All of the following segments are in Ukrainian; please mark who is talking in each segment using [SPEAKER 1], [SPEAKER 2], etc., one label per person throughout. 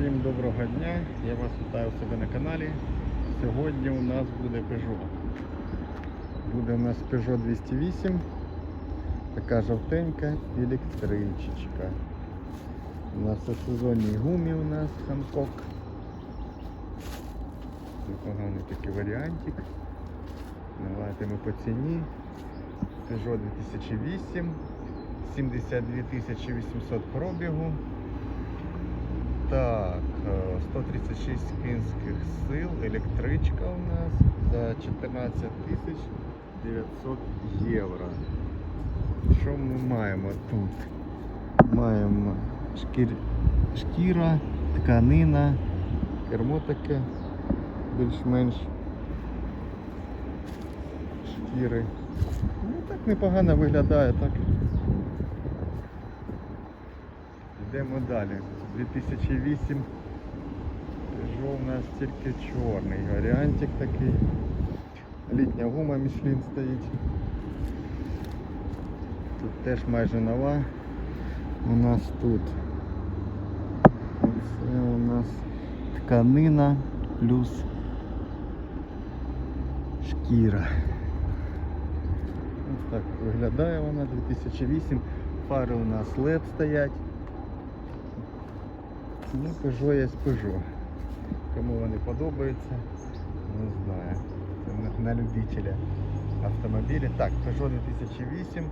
[SPEAKER 1] Всім доброго дня, я вас вітаю у себе на каналі. Сьогодні у нас буде Peugeot. Буде у нас Peugeot 208, така жовтенька електричечка. У нас у сезонній гумі у нас Hancock. Непоганий такий варіантик. Давайте ми по ціні. Peugeot 2008, 72 800 пробігу. Так, е, 136 кінських сил, електричка у нас за 14 тисяч 900 євро. Що ми маємо тут? Маємо шкір... шкіра, тканина, кермо таке більш-менш шкіри. Ну так непогано виглядає, так. Йдемо далі. 2008 Peugeot у нас тільки чорний варіантик такий. Літня гума Michelin стоїть. Тут теж майже нова. У нас тут це у нас тканина плюс шкіра. Ось так виглядає вона 2008. Фари у нас LED стоять. Ну, Peugeot є Peugeot. Кому вони подобаються, не знаю. Це на, любителя автомобілі. Так, Peugeot 2008,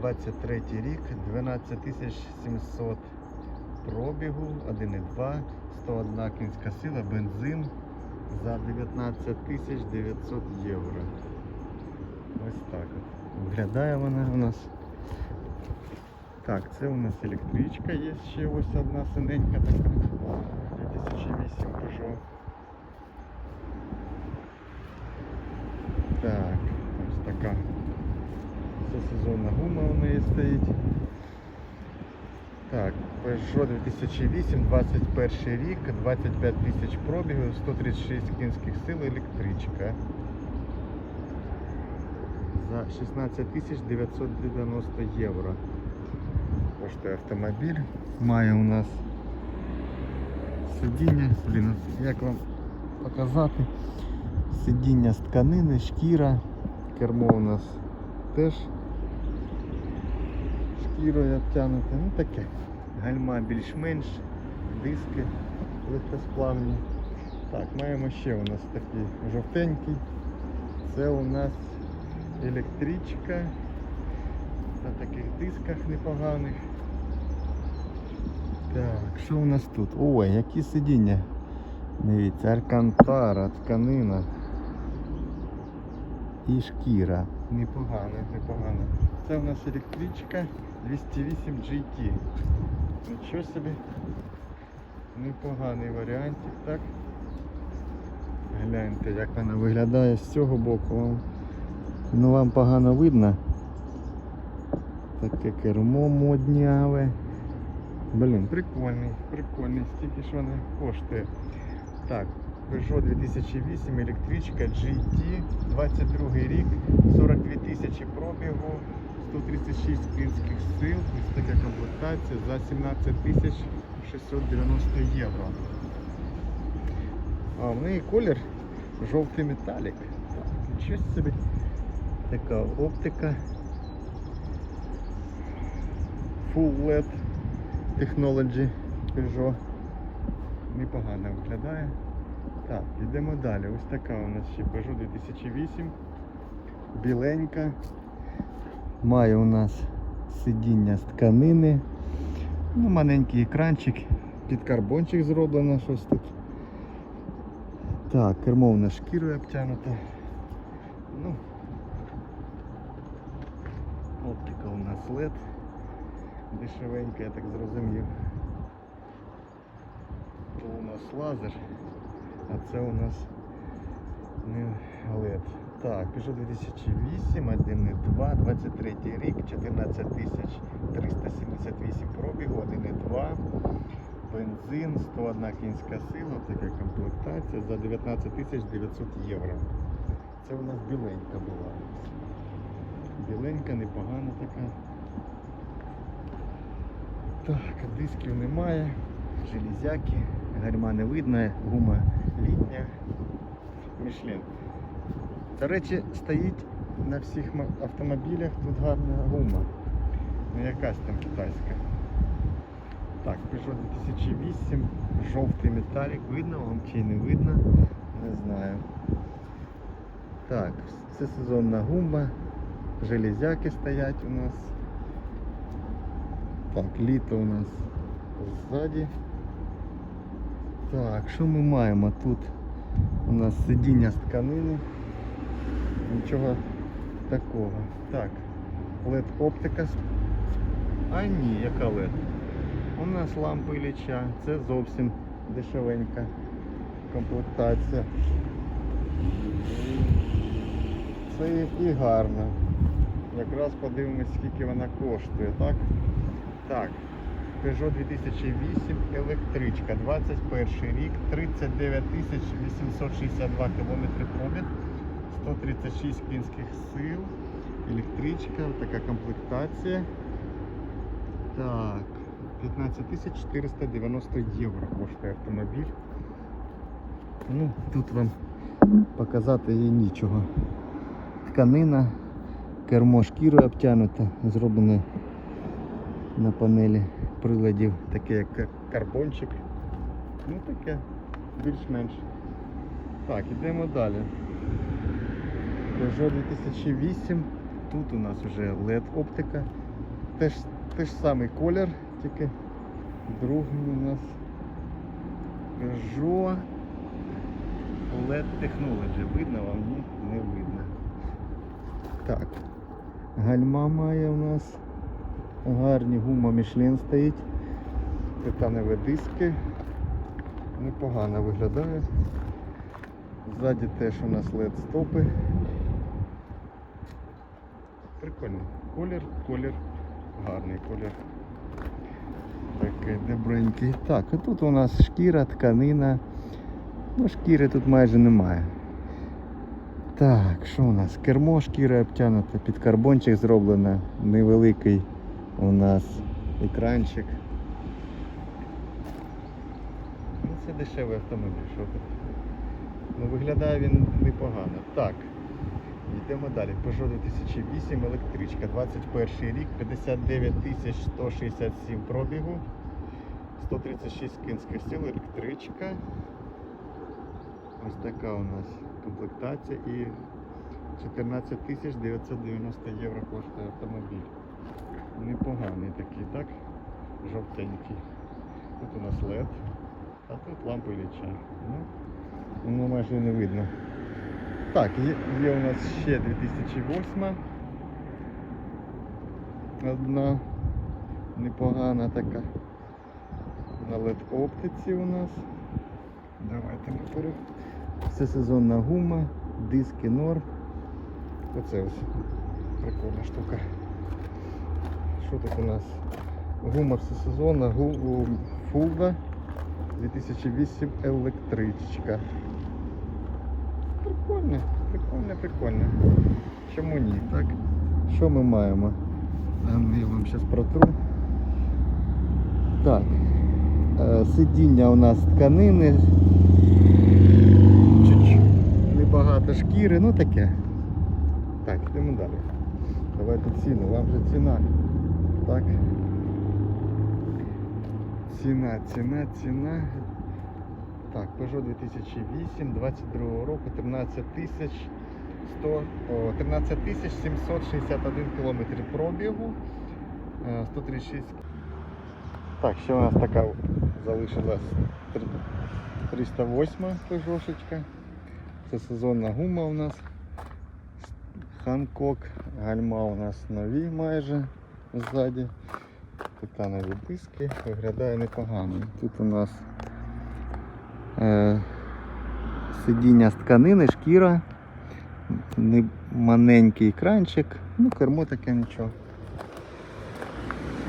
[SPEAKER 1] 23 рік, 12 700 пробігу, 1,2, 101 кінська сила, бензин за 19 900 євро. Ось так от. Виглядає вона у нас. Так, це у нас електричка є ще ось одна синенька така. 2008 Peugeot. Так, ось така. Це сезонна гума у неї стоїть. Так, Peugeot 2008, 21 рік, 25 тисяч пробігів, 136 кінських сил, електричка. За 16 тисяч 990 євро коштує автомобіль. Має у нас сидіння, блін, як вам показати? Сидіння з тканини, шкіра, кермо у нас теж шкірою обтянуте, ну таке. Гальма більш-менш, диски легкосплавні. Так, маємо ще у нас такий жовтенький. Це у нас електричка на таких дисках непоганих. Так, що у нас тут? Ой, які сидіння. Дивіться, аркантара, тканина і шкіра. Непогано, непогано. Це у нас електричка 208 GT. Нічого собі. Непоганий варіантик, так? Гляньте, як вона виглядає з цього боку. Вам, ну вам погано видно. Таке кермо модняве. Блін, прикольний, прикольний, стільки ж вона коштує. Так, Peugeot 2008, електричка GT, 22 рік, 42 тисячі пробігу, 136 кінських сил, ось така комплектація за 17 тисяч 690 євро. А в неї колір жовтий металік. Нічого собі. Така оптика. Full LED Technology Peugeot. Непогано виглядає. Так, йдемо далі. Ось така у нас ще Peugeot 2008. Біленька. Має у нас сидіння з тканини. Ну, маленький екранчик. Під карбончик зроблено щось тут. Так, кермо у нас шкірою обтянуте. Ну, оптика у нас LED. Дешевенька, я так зрозумів. То у нас лазер, а це у нас не LED. Так, Peugeot 2008, 1.2, 23 рік, 14 тисяч 378 пробігу, 1.2, бензин, 101 кінська сила, така комплектація за 19 тисяч 900 євро. Це у нас біленька була. Біленька, непогана така. Так, дисків немає. железяки, гальма не видно, гума літня. Мішлен. До речі, стоїть на всіх автомобілях тут гарна гума. Ну якась там китайська. Так, Peugeot 2008, жовтий металік. Видно вам чи не видно? Не знаю. Так, це сезонна гума. Железяки стоять у нас. Так, літо у нас ззаді. Так, що ми маємо тут? У нас сидіння з тканини. Нічого такого. Так, LED оптика. А ні, яка LED? У нас лампи Ілліча. Це зовсім дешевенька комплектація. Це і гарно. Якраз подивимось, скільки вона коштує, так? Так. Peugeot 2008 електричка, 21 рік, 39 862 км пробіг, 136 кінських сил, електричка, така комплектація. Так, 15 490 євро коштує автомобіль. Ну, тут вам показати їй нічого. Тканина, кермо шкірою обтянуте, зроблене на панелі приладів, таке як карбончик. Ну таке, більш-менш. Так, ідемо далі. Peugeot 2008. Тут у нас вже LED оптика. Теж, теж самий колір, тільки другий у нас Peugeot LED Technology. Видно вам? Ні, не видно. Так. Гальма має у нас. Гарні гума Michelin стоїть. Титанові диски. Непогано виглядає. Ззаді теж у нас LED стопи. Прикольно. Колір, колір, гарний колір. Такий добренький. Так, і тут у нас шкіра, тканина. Ну, шкіри тут майже немає. Так, що у нас? Кермо шкіра обтянута, під карбончик зроблено, невеликий у нас екранчик. Ну, це дешевий автомобіль, що тут. Ну, виглядає він непогано. Так, йдемо далі. Peugeot 2008 електричка, 21 рік, 59 167 пробігу, 136 кінських сил, електричка. Ось така у нас комплектація і 14 990 євро коштує автомобіль. Непоганий такий, так? Жовтенький. Тут у нас LED, а тут лампи ліча. Ну, воно майже не видно. Так, є, є у нас ще 2008. Одна непогана така. На LED оптиці у нас. Давайте ми перейдемо. Це сезонна гума, диски норм. Оце ось прикольна штука. Що тут у нас? Гума всесезонна, гу... фулда 2008 електричка. Прикольно, прикольно, прикольно. Чому ні, так? Що ми маємо? Ну, Я вам зараз протру. Так. е, Сидіння у нас тканини. Чуть-чуть небагато шкіри, ну таке. Так, йдемо далі. Давайте ціну, вам же ціна. Так. Ціна, ціна, ціна. Так, Peugeot 2008, 22 року, 13 тисяч 100, 13 тисяч 761 кілометр пробігу, е, 136. Так, ще у нас така залишилась 308 Peugeotшечка. Це сезонна гума у нас. Ханкок, гальма у нас нові майже ззаді. Титанові диски, виглядає непогано. Тут у нас е, сидіння з тканини, шкіра, не- маленький екранчик, ну кермо таке нічого.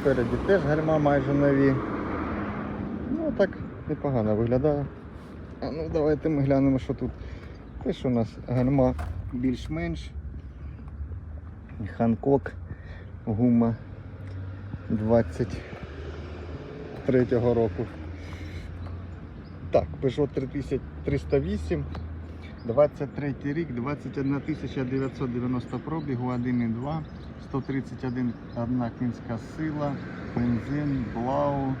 [SPEAKER 1] Спереді теж гальма майже нові. Ну так непогано виглядає. А ну давайте ми глянемо, що тут. Теж у нас гальма більш-менш. Ханкок, гума 23-го року. Так, Peugeot 3308, 23 рік, 21 990 пробігу, 1,2, 131 одна кінська сила, бензин, блау.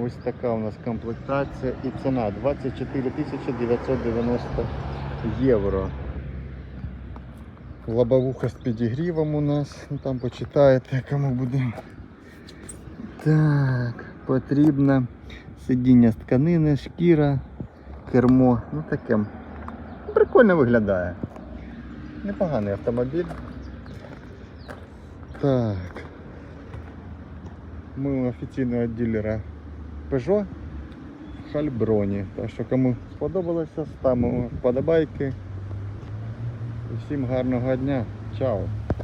[SPEAKER 1] Ось така у нас комплектація і ціна 24 990 євро. Лобовуха з підігрівом у нас, ну там почитаєте, кому буде. Так, потрібно сидіння з тканини, шкіра, кермо. Ну таке. Прикольно виглядає. Непоганий автомобіль. Так. Ми у офіційного дилера Peugeot в Хальброні. Так що кому сподобалося, ставимо вподобайки. Всім гарного дня. Чао!